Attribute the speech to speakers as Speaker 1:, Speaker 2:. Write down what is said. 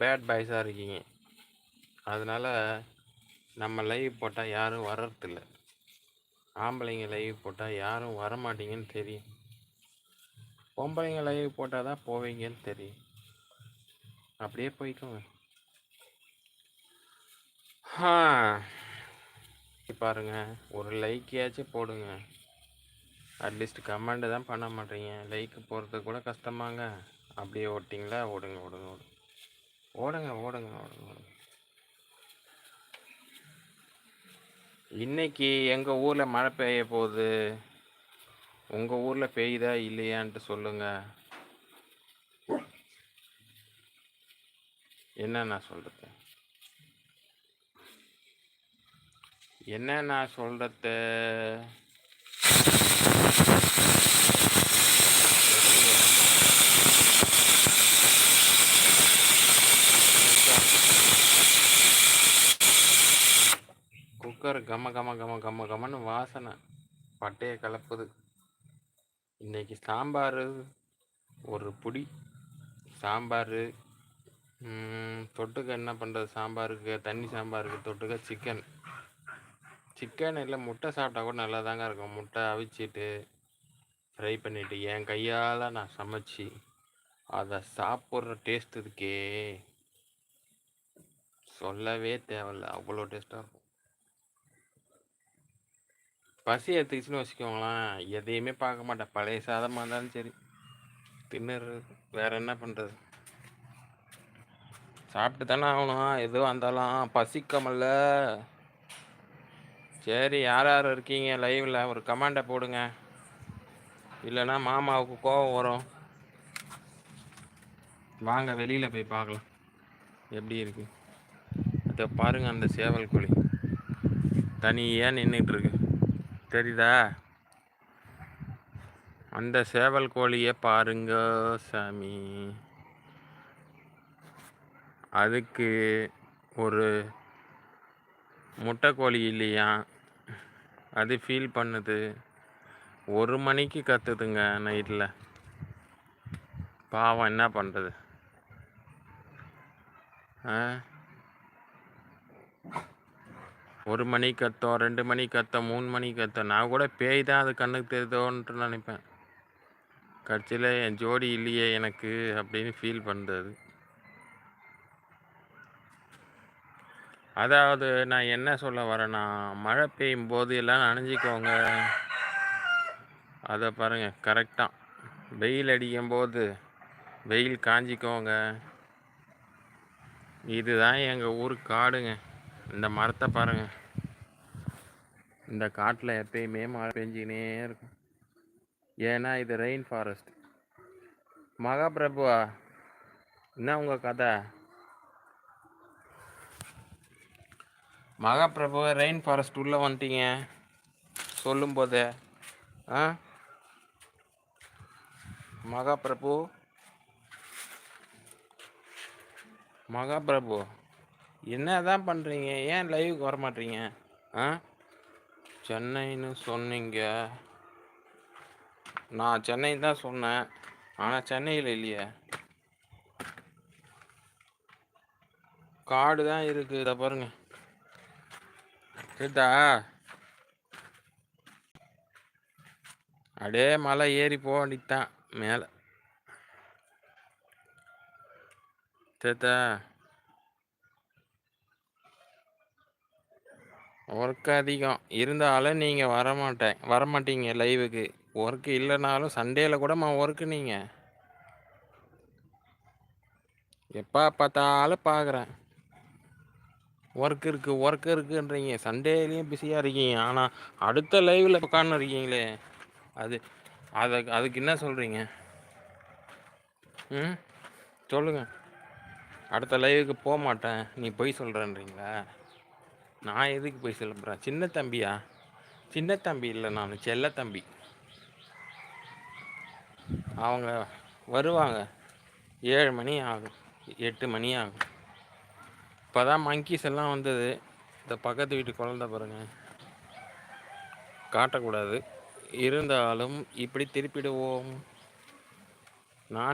Speaker 1: Bad பாய்ஸாக இருக்கீங்க. அதனால் நம்ம லைவ் போட்டால் யாரும் வர்றதில்ல. ஆம்பளைங்க லைவ் போட்டால் யாரும் வர மாட்டீங்கன்னு தெரியும். பொம்பளைங்க லைவ் போட்டால் தான் போவீங்கன்னு தெரியும். அப்படியே போய்க்கோங்க. பாருங்க. ஒரு லைக்கையாச்சும் போடுங்க. அட்லீஸ்ட் கமெண்ட் தான் பண்ண மாட்டீங்க. லைக்கு போடுறதுக்கு கூட கஷ்டமாங்க. அப்படியே ஓட்டிங்களா ஓடுங்க ஓடுங்க ஓடுங்க. ஓடுங்க ஓடுங்க ஓடுங்க ஓடுங்க. இன்னைக்கு எங்கள் ஊரில் மழை பெய்ய போகுது? உங்கள் ஊரில் பெய்யுதா இல்லையான்ட்டு சொல்லுங்க. என்ன நான் சொல்கிறது என்ன நான் சொல்கிறது குக்கர் கம கம கம கம கமன்னு வாசனை. பட்டையை கலப்புது. இன்றைக்கி சாம்பார் ஒரு புடி. சாம்பார் தொட்டுக்க என்ன பண்ணுறது சாம்பாருக்கு தண்ணி சாம்பாருக்கு தொட்டுக்க சிக்கன் சிக்கன் இல்லை முட்டை சாப்பிட்டா கூட நல்லா தாங்க இருக்கும். முட்டை அவிச்சிட்டு ஃப்ரை பண்ணிவிட்டு என் கையால் நான் சமைச்சி அதை சாப்பிட்ற டேஸ்ட் இருக்கே சொல்லவே தேவையில்ல. அவ்வளோ டேஸ்ட்டாக இருக்கும். பசி எடுத்துக்கிச்சுன்னு வச்சுக்கோங்களேன். எதையுமே பார்க்க மாட்டேன். பழைய சாதமாக இருந்தாலும் சரி. தின்னுறது வேற என்ன பண்ணுறது சாப்பிட்டு தானே ஆகணும். எதுவும் வந்தாலும் பசிக்கமல்ல சரி யார் யார் இருக்கீங்க? லைவில் ஒரு கமாண்டை போடுங்க. இல்லைன்னா மாமாவுக்கு கோவம் வரும். வாங்க வெளியில் போய் பார்க்கலாம். எப்படி இருக்கு? அதை பாருங்கள் அந்த சேவல் கோழி. தனியாக நின்றுட்டுருக்கு தெரியுதா? அந்த சேவல் கோழியை பாருங்க சாமி. அதுக்கு ஒரு முட்டைக்கோழி இல்லையா? அது ஃபீல் பண்ணுது. ஒரு மணிக்கு கத்துதுங்க நைட்டில் பாவம் என்ன பண்ணுறது ஆ? ஒரு மணி கத்தோம் ரெண்டு மணி கத்தோம் மூணு மணி கத்தோம் நான் கூட பேய் தான் அது கண்ணுக்கு தெரியுதோன்ட்டு நினைப்பேன். கட்சியில் என் ஜோடி இல்லையே எனக்கு அப்படின்னு ஃபீல் பண்ணுறது அதாவது நான் என்ன சொல்ல வரேன்னா மழை பெய்யும் போது எல்லாம் நனைஞ்சிக்கோங்க. அதை பாருங்கள் கரெக்டாக வெயில் அடிக்கும் போது வெயில் காஞ்சிக்கோங்க. இதுதான் எங்கள் ஊர் காடுங்க. இந்த மரத்தை பாருங்கள் இந்த காட்டில் எப்பயுமே மழை பெஞ்சிக்கினே இருக்கும். ஏன்னா இது ரெயின் ஃபாரஸ்ட் மகாபிரபுவா என்ன உங்கள் கதை? மகாபிரபு ரெயின் ஃபாரஸ்ட் உள்ளே வந்துட்டீங்க. சொல்லும் போதே ஆ? மகாபிரபு? மகாபிரபு என்ன தான் பண்ணுறீங்க ஏன் லைவுக்கு வரமாட்டீங்க? ஆ? சென்னைன்னு சொன்னீங்க. நான் சென்னை தான் சொன்னேன். ஆனால் சென்னையில் இல்லையே. காடு தான் இருக்குது இதை பாருங்க. கேட்டா? அப்படியே மலை ஏறி போக வேண்டியதுதான் மேலே. சேத்தா ஒர்க் அதிகம். இருந்தாலும் நீங்கள் வரமாட்டேன். வரமாட்டீங்க லைவுக்கு ஒர்க்கு இல்லைனாலும் சண்டேயில் கூட ஒர்க்கு நீங்கள் எப்போ பார்த்தாலும் பார்க்குறேன். ஒர்க் இருக்குது ஒர்க் இருக்குன்றீங்க. சண்டேலேயும் பிஸியாக இருக்கீங்க. ஆனால் அடுத்த லைவில் உட்காந்து இருக்கீங்களே. அது அதை அதுக்கு என்ன சொல்கிறீங்க ம்? சொல்லுங்கள் அடுத்த லைவுக்கு போக மாட்டேன் நீ பொய் சொல்கிறேன்றீங்களா நான் எதுக்கு போய் சொல்லுறேன் சின்ன தம்பியா? சின்ன தம்பி இல்லை நான் செல்ல தம்பி. அவங்க வருவாங்க. ஏழு மணி ஆகும் எட்டு மணி ஆகும். இப்போ தான் மங்கீஸ் எல்லாம் வந்தது. இந்த பக்கத்து வீட்டு குழந்த பாருங்க. காட்டக்கூடாது. இருந்தாலும் இப்படி திருப்பிடுவோம். நான்